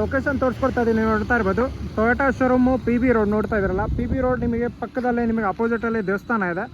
Location ತೋರಿಸ್ಕೊಡ್ತಾ ಇದ್ದೀನಿ ನೋಡ್ತಾ ಇರ್ಬೋದು. Toyota showroom P B road ನೋಡ್ತಾ ಇದ್ರಲ್ಲ. ಪಿ ಬಿ ರೋಡ್ ನಿಮಗೆ ಪಕ್ಕದಲ್ಲೇ ನಿಮಗೆ ಅಪೋಸಿಟಲ್ಲಿ ದೇವಸ್ಥಾನ ಇದೆ.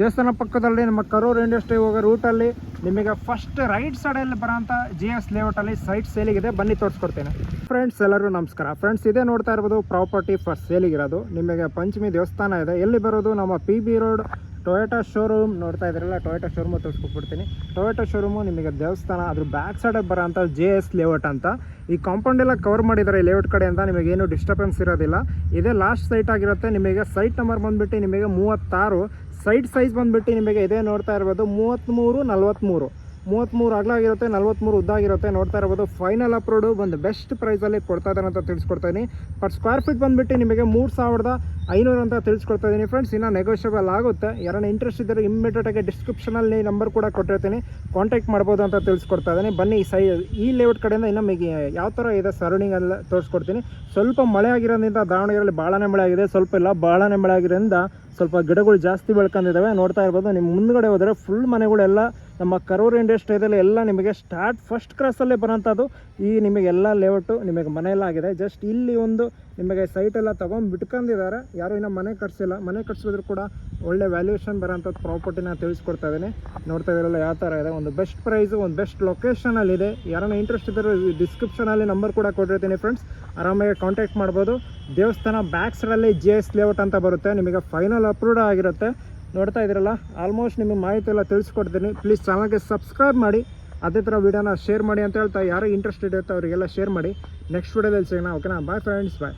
ದೇವಸ್ಥಾನ ಪಕ್ಕದಲ್ಲಿ ನಮ್ಮ ಕರೂರು ಇಂಡಸ್ಟ್ರಿ ಹೋಗೋ ರೂಟಲ್ಲಿ ನಿಮಗೆ ಫಸ್ಟ್ ರೈಟ್ ಸೈಡಲ್ಲಿ ಬರೋಂಥ ಜಿ ಎಸ್ ಲೇಔಟಲ್ಲಿ ಸೈಟ್ ಸೇಲಿಗಿದೆ ಬನ್ನಿ ತೋರಿಸ್ಕೊಡ್ತೇನೆ. ಫ್ರೆಂಡ್ಸ್ ಎಲ್ಲರೂ ನಮಸ್ಕಾರ. ಫ್ರೆಂಡ್ಸ್ ಇದೇ ನೋಡ್ತಾ ಇರ್ಬೋದು ಪ್ರಾಪರ್ಟಿ ಫಸ್ಟ್ ಸೇಲಿಗಿರೋದು ನಿಮಗೆ ಪಂಚಮಿ ದೇವಸ್ಥಾನ ಇದೆ. ಎಲ್ಲಿ ಬರೋದು? ನಮ್ಮ P B road Toyota showroom ನೋಡ್ತಾ ಇದ್ರಲ್ಲ ಟೊಯೋಟಾ ಶೋರೂಮ್ ತೋರಿಸ್ಕೊಟ್ಬಿಡ್ತೀನಿ ಟೊಯೋಟೋ ಶೋರೂಮು ನಿಮಗೆ ದೇವಸ್ಥಾನ, ಅದ್ರ ಬ್ಯಾಕ್ ಸೈಡಲ್ಲಿ ಬರೋಂಥ ಜೆ ಎಸ್ ಲೇಔಟ್ ಅಂತ. ಈ ಕಾಂಪೌಂಡ್ ಎಲ್ಲ ಕವರ್ ಮಾಡಿದ್ದಾರೆ ಲೇಔಟ್ ಕಡೆಯಿಂದ ನಿಮಗೆ ಏನು ಡಿಸ್ಟರ್ಬೆನ್ಸ್ ಇರೋದಿಲ್ಲ. ಇದೇ ಲಾಸ್ಟ್ ಸೈಟ್ ಆಗಿರುತ್ತೆ, ನಿಮಗೆ ಸೈಟ್ ನಂಬರ್ ಬಂದುಬಿಟ್ಟು ನಿಮಗೆ ಮೂವತ್ತಾರು. ಸೈಟ್ ಸೈಜ್ ಬಂದುಬಿಟ್ಟು ನಿಮಗೆ ಇದೇ ನೋಡ್ತಾ ಇರ್ಬೋದು ಮೂವತ್ತ್ಮೂರು ನಲ್ವತ್ತ್ಮೂರು ಮೂವತ್ತ್ಮೂರು ಅಗಲಾಗಿರುತ್ತೆ ನಲ್ವತ್ತ್ಮೂರು ಉದ್ದಾಗಿರುತ್ತೆ. ನೋಡ್ತಾ ಇರ್ಬೋದು ಫೈನಲ್ ಅಪ್ರೋಡು ಒಂದು ಬೆಸ್ಟ್ ಪ್ರೈಸಲ್ಲಿ ಕೊಡ್ತಾ ಇದ್ದಾರೆ ಅಂತ ತಿಳಿಸ್ಕೊಡ್ತೀನಿ ಇದ್ದೀನಿ ಬಟ್ ಸ್ಕ್ವೇರ್ ಫೀಟ್ ಬಂದುಬಿಟ್ಟು ನಿಮಗೆ ಮೂರು ಸಾವಿರದ ಐನೂರು ಅಂತ ತಿಳಿಸ್ಕೊಡ್ತಾ ಇದ್ದೀನಿ ಫ್ರೆಂಡ್ಸ್ ಇನ್ನೂ ನೆಗೋಷಿಯಬಲ್ ಆಗುತ್ತೆ. ಯಾರನ್ನ ಇಂಟ್ರೆಸ್ಟ್ ಇದ್ದರೆ ಇಮ್ಮಿಡಿಯೇಟಾಗಿ ಡಿಸ್ಕ್ರಿಪ್ಷನಲ್ಲಿ ನಂಬರ್ ಕೂಡ ಕೊಟ್ಟಿರ್ತೀನಿ. ಕಾಂಟ್ಯಾಕ್ಟ್ ಮಾಡ್ಬೋದು ಅಂತ ತಿಳಿಸ್ಕೊಡ್ತಾ ಇದ್ದೀನಿ ಬನ್ನಿ ಸೈ ಈ ಲೇಔಟ್ ಕಡೆಯಿಂದ ಇನ್ನೂ ಯಾವ ಥರ ಇದೆ ಸರೌಂಡಿಂಗ್ ಎಲ್ಲ ತೋರಿಸ್ಕೊಡ್ತೀನಿ. ಸ್ವಲ್ಪ ಮಳೆ ಆಗಿರೋದ್ರಿಂದ ದಾವಣಗೆರೆಯಲ್ಲಿ ಭಾಳನೇ ಮಳೆ ಆಗಿದೆ. ಸ್ವಲ್ಪ ಇಲ್ಲ ಭಾಳನೇ ಮಳೆ ಆಗಿರೋದ್ರಿಂದ ಸ್ವಲ್ಪ ಗಿಡಗಳು ಜಾಸ್ತಿ ಬೆಳ್ಕೊಂಡಿದ್ದಾವೆ. ನೋಡ್ತಾ ಇರ್ಬೋದು ನಿಮ್ಮ ಮುಂದ್ಗಡೆ ಹೋದರೆ ಫುಲ್ ಮನೆಗಳೆಲ್ಲ, ನಮ್ಮ ಕರೂರ್ ಇಂಡಸ್ಟ್ರಿಯಲ್ಲಿ ಎಲ್ಲ ನಿಮಗೆ ಸ್ಟಾರ್ಟ್ ಫಸ್ಟ್ ಕ್ರಾಸಲ್ಲೇ ಬರೋಂಥದ್ದು. ಈ ನಿಮಗೆ ಎಲ್ಲ ಲೇಔಟು ನಿಮಗೆ ಮನೆಯೆಲ್ಲ ಆಗಿದೆ. ಜಸ್ಟ್ ಇಲ್ಲಿ ಒಂದು ನಿಮಗೆ ಸೈಟೆಲ್ಲ ತೊಗೊಂಡು ಬಿಟ್ಕೊಂಡಿದ್ದಾರೆ. ಯಾರು ಇನ್ನೂ ಮನೆ ಕಟ್ಸಿಲ್ಲ. ಮನೆ ಕಟ್ಸಿದ್ರು ಕೂಡ ಒಳ್ಳೆ ವ್ಯಾಲ್ಯೂಯೇಷನ್ ಬರೋಂಥದ್ದು ಪ್ರಾಪರ್ಟಿನ ತಿಳಿಸ್ಕೊಡ್ತಾ ಇದ್ದೀನಿ. ನೋಡ್ತಾ ಇದ್ದೀರಲ್ಲ ಯಾವ ಥರ ಇದೆ. ಒಂದು ಬೆಸ್ಟ್ ಪ್ರೈಸು ಒಂದು ಬೆಸ್ಟ್ ಲೊಕೇಶನಲ್ಲಿದೆ ಯಾರನ್ನ ಇಂಟ್ರೆಸ್ಟ್ ಇದ್ದರೂ ಡಿಸ್ಕ್ರಿಪ್ಷನಲ್ಲಿ ನಂಬರ್ ಕೂಡ ಕೊಟ್ಟಿರ್ತೀನಿ ಫ್ರೆಂಡ್ಸ್ ಆರಾಮಾಗಿ ಕಾಂಟ್ಯಾಕ್ಟ್ ಮಾಡ್ಬೋದು. ದೇವಸ್ಥಾನ ಬ್ಯಾಕ್ ಸೈಡಲ್ಲಿ ಜಿ ಎಸ್ ಲೇಔಟ್ ಅಂತ ಬರುತ್ತೆ. ನಿಮಗೆ ಫೈನಲ್ ಅಪ್ರೂವ್ಡ್ ಆಗಿರುತ್ತೆ. ನೋಡ್ತಾ ಇದ್ದೀರಲ್ಲ? ಆಲ್ಮೋಸ್ಟ್ ನಿಮಗೆ ಮಾಹಿತಿ ಎಲ್ಲ ತಿಳಿಸ್ಕೊಡ್ತೀನಿ. ಪ್ಲೀಸ್ ಚಾನಲ್ಗೆ ಸಬ್ಸ್ಕ್ರೈಬ್ ಮಾಡಿ. ಅದೇ ಥರ ವೀಡಿಯೋನ ಶೇರ್ ಮಾಡಿ ಅಂತ ಹೇಳ್ತಾ ಯಾರು ಇಂಟ್ರೆಸ್ಟೆಡ್ ಇರುತ್ತೆ ಅವರಿಗೆಲ್ಲ ಶೇರ್ ಮಾಡಿ. ನೆಕ್ಸ್ಟ್ ವೀಡಿಯೋದಲ್ಲಿ ಸಿಗೋಣ. ಓಕೆನಾ ಬಾಯ್ ಫ್ರೆಂಡ್ಸ್ ಬಾಯ್